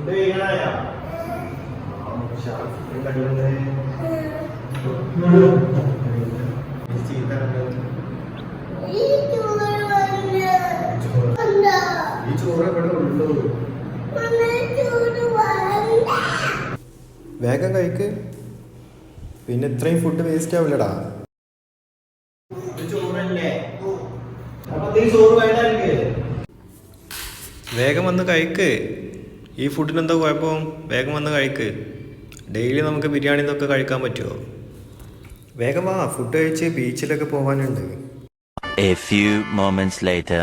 Food കഴിക്കാനായാ ഈ ചോറ് ഇവിടെ ഉള്ളൂ വേഗം കഴിക്ക്. പിന്നെ ഇത്രയും ഫുഡ് വേസ്റ്റ് ആവില്ലടാ. വേഗം വന്ന് കഴിക്ക്. ഈ ഫുഡിന് എന്താ കുഴപ്പം? വേഗം വന്ന് കഴിക്ക്. ഡെയിലി നമുക്ക് ബിരിയാണി എന്നൊക്കെ കഴിക്കാൻ പറ്റുമോ വേഗം വാ ഫുഡ് കഴിച്ച് ബീച്ചിലൊക്കെ പോകാനുണ്ട് A few moments later.